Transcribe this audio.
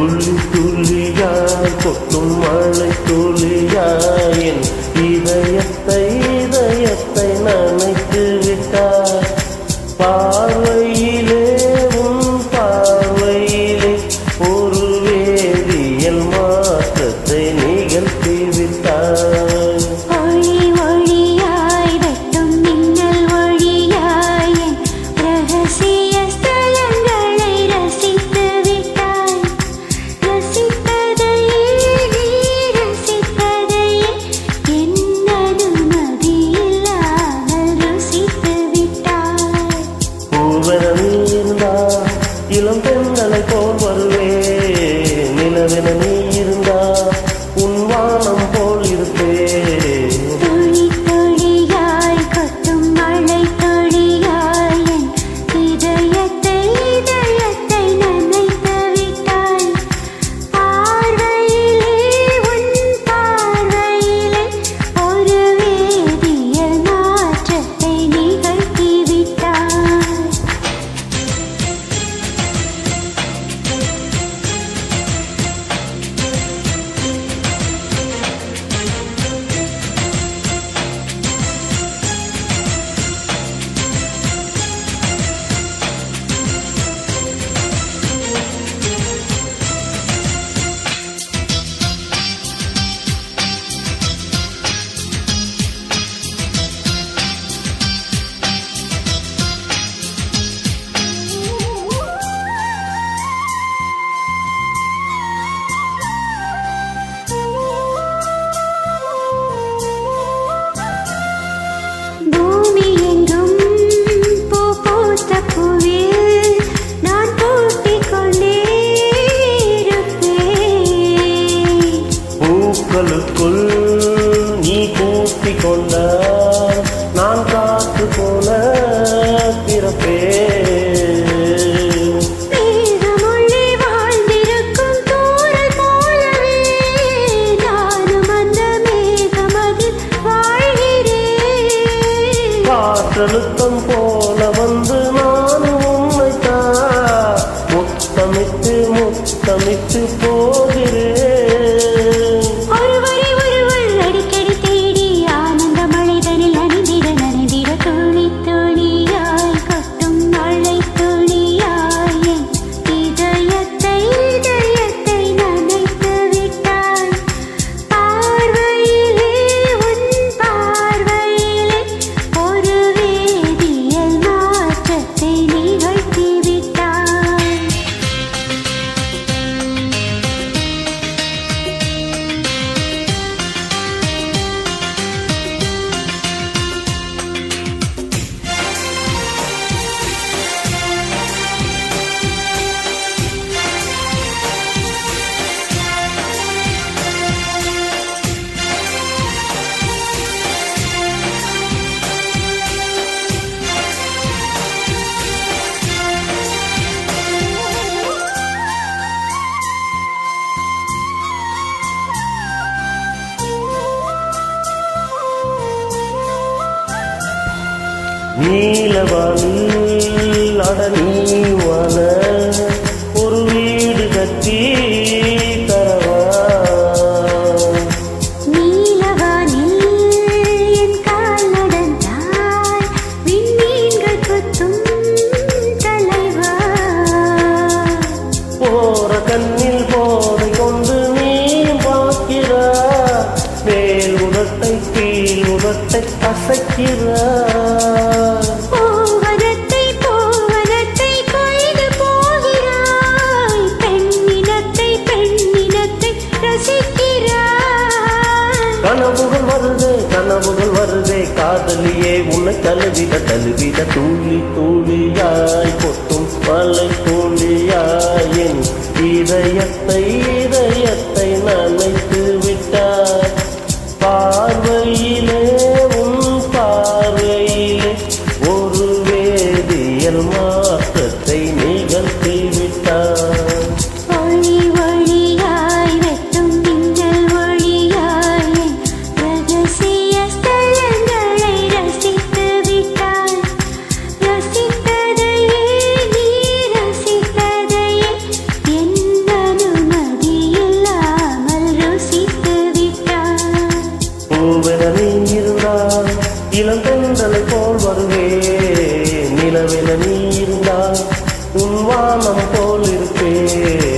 துள்ளி துள்ளியாய் கொட்டும் மழை துள்ளியாய் என் இதயத்தை இதயத்தை நனைத்து விட்டாய் பார்வை இளம் பெண்களை போல் வருவே நிலவென நீ இருந்தால் உள்ளுக்குள் நீ கூட்டி கொண்டால் நான் காத்து போல வாழ்கிறேன் காற்றழுத்தம் போல வந்து நானும் உண்மைத்தான் முத்தமிட்டு முத்தமிட்டு போகிறேன் நீலவானில் அடனீவான ஒரு வீடு கட்டி கண்ணில் போதை கொண்டு நீ பார்க்கிறா மேல் உதட்டை கீழ் உதட்டை அசைக்கிறார் கனவுகள் வருதே கனவுகள் வருதே. காதலியே உன்னை தழுவிட தழுவிட தூளி தூளியாய் கொட்டும் மலை தூளியாய் என் இதயத்தை இதயத்தை நனைத்து விட்டார் பார்வையில் பூவென இருந்தால் இளந்தென்றலை போல் வருவே. நிலவென நீ இருந்தால் உன் வானம் போல் இருப்பேன்